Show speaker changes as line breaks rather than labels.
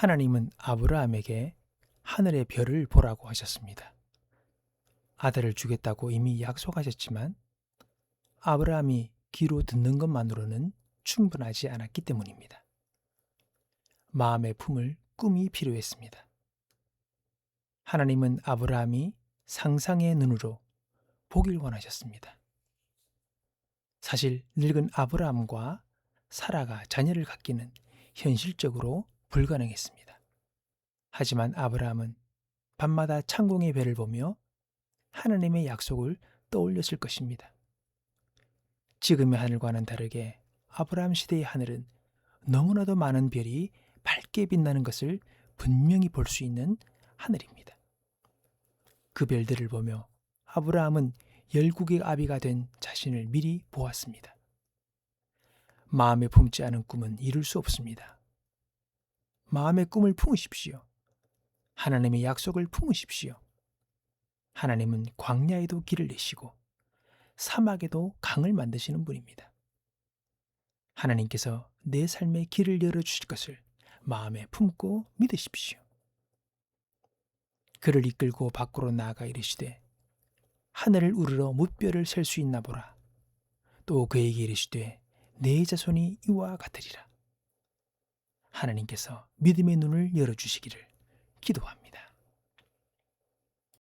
하나님은 아브라함에게 하늘의 별을 보라고 하셨습니다. 아들을 주겠다고 이미 약속하셨지만 아브라함이 귀로 듣는 것만으로는 충분하지 않았기 때문입니다. 마음의 품을 꿈이 필요했습니다. 하나님은 아브라함이 상상의 눈으로 보길 원하셨습니다. 사실 늙은 아브라함과 사라가 자녀를 갖기는 현실적으로 불가능했습니다. 하지만 아브라함은 밤마다 창공의 별을 보며 하나님의 약속을 떠올렸을 것입니다. 지금의 하늘과는 다르게 아브라함 시대의 하늘은 너무나도 많은 별이 밝게 빛나는 것을 분명히 볼 수 있는 하늘입니다. 그 별들을 보며 아브라함은 열국의 아비가 된 자신을 미리 보았습니다. 마음에 품지 않은 꿈은 이룰 수 없습니다. 마음의 꿈을 품으십시오. 하나님의 약속을 품으십시오. 하나님은 광야에도 길을 내시고 사막에도 강을 만드시는 분입니다. 하나님께서 내 삶의 길을 열어주실 것을 마음에 품고 믿으십시오. 그를 이끌고 밖으로 나아가 이르시되 하늘을 우르러 무뼈를 셀 수 있나 보라. 또 그에게 이르시되 내 자손이 이와 같으리라. 하나님께서 믿음의 눈을 열어주시기를 기도합니다.